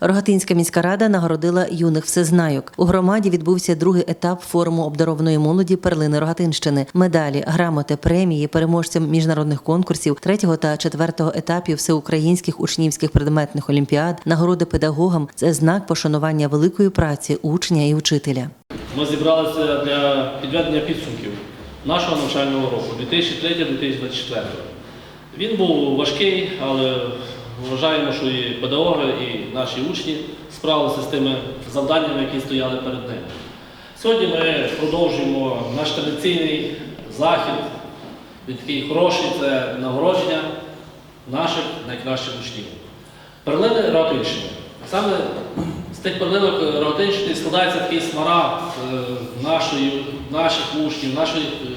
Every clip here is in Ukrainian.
Рогатинська міська рада нагородила юних всезнайок. У громаді відбувся другий етап форуму обдарованої молоді перлини Рогатинщини. Медалі, грамоти, премії переможцям міжнародних конкурсів третього та четвертого етапів всеукраїнських учнівських предметних олімпіад, нагороди педагогам це знак пошанування великої праці учня і учителя. Ми зібралися для підведення підсумків нашого навчального року 2003-2024. Він був важкий, але вважаємо, що і педагоги, і наші учні справилися з тими завданнями, які стояли перед ними. Сьогодні ми продовжуємо наш традиційний захід. Він такий хороший це нагородження наших найкращих учнів. Перлини Ротинщини. Саме з тих перлинок Ротинщини складається такий смарагд е, нашої, наших учнів, наших е,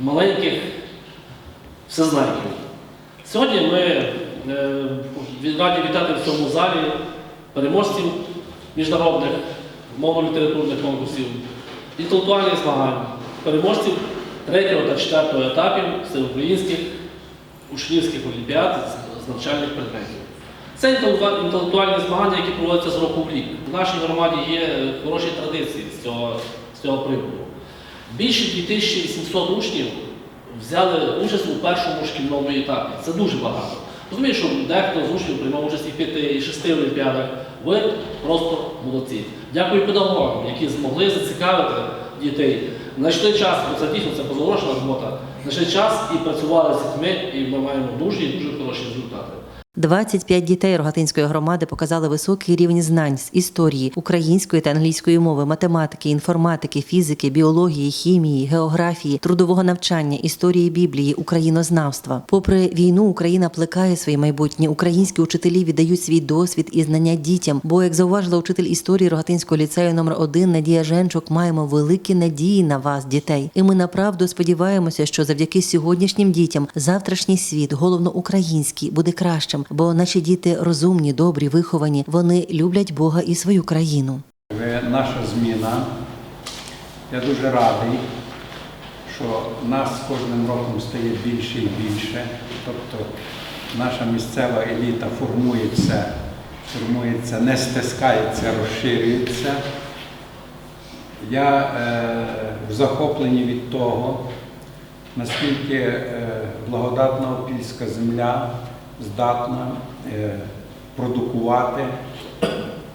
маленьких всезнайків. Сьогодні ми е, раді вітати в цьому залі переможців міжнародних мовно-літературних конкурсів, інтелектуальних змагань, переможців третього та четвертого етапів всеукраїнських учнівських олімпіад з- навчальних предметів. Це інтелектуальні змагання, які проводяться з року в рік. В нашій громаді є хороші традиції з цього, з цього приводу. Більше 2800 учнів взяли участь у першому шкільному етапі. Це дуже багато. Розумію, що дехто з учнів приймав участь і п'яти, і шести олімпіадах. Ви просто молодці. Дякую педагогам, які змогли зацікавити дітей. Знайшли час, бо це дійсно це позаворочна робота. Знайшли час і працювали з дітьми, і ми маємо дуже і дуже хороші результати. 25 дітей Рогатинської громади показали високий рівень знань з історії, української та англійської мови, математики, інформатики, фізики, біології, хімії, географії, трудового навчання, історії Біблії, українознавства. Попри війну, Україна плекає своє майбутнє. Українські учителі віддають свій досвід і знання дітям. Бо, як зауважила учитель історії Рогатинського ліцею номер 1 Надія Женчук, маємо великі надії на вас, дітей. І ми направду сподіваємося, що завдяки сьогоднішнім дітям завтрашній світ, головно український, буде кращим, бо наші діти розумні, добрі, виховані. Вони люблять Бога і свою країну. Ви наша зміна. Я дуже радий, що нас кожним роком стає більше і більше. Тобто наша місцева еліта формується, формується, не стискається, розширюється. Я е, в захопленні від того, наскільки е, благодатна опільська земля здатна е, продукувати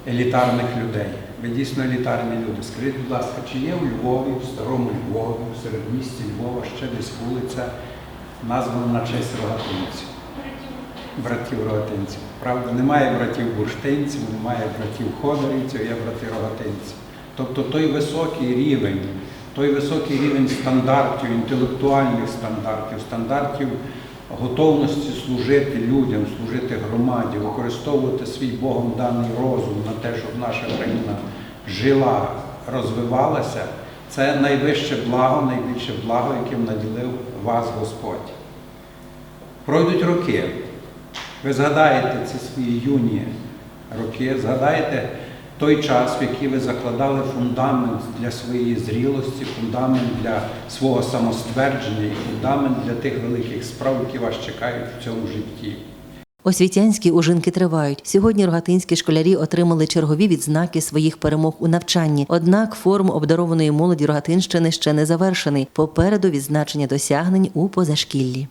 елітарних людей. Ви дійсно елітарні люди. Скажіть, будь ласка, чи є у Львові, в старому Львові, в середмісті Львова ще десь вулиця, названа на честь рогатинців? Братів рогатинців. Правда, немає братів бурштинців, немає братів ходорівців, є брати рогатинців. Тобто той високий рівень, той високий рівень стандартів, інтелектуальних стандартів, стандартів готовності служити людям, служити громаді, використовувати свій Богом даний розум на те, щоб наша країна жила, розвивалася, це найвище благо, найбільше благо, яким наділив вас Господь. Пройдуть роки. Ви згадаєте ці свої юні роки, згадаєте той час, в який ви закладали фундамент для своєї зрілості, фундамент для свого самоствердження і фундамент для тих великих справ, які вас чекають в цьому житті. Освітянські ужинки тривають. Сьогодні рогатинські школярі отримали чергові відзнаки своїх перемог у навчанні. Однак форум обдарованої молоді Рогатинщини ще не завершений. Попереду відзначення досягнень у позашкіллі.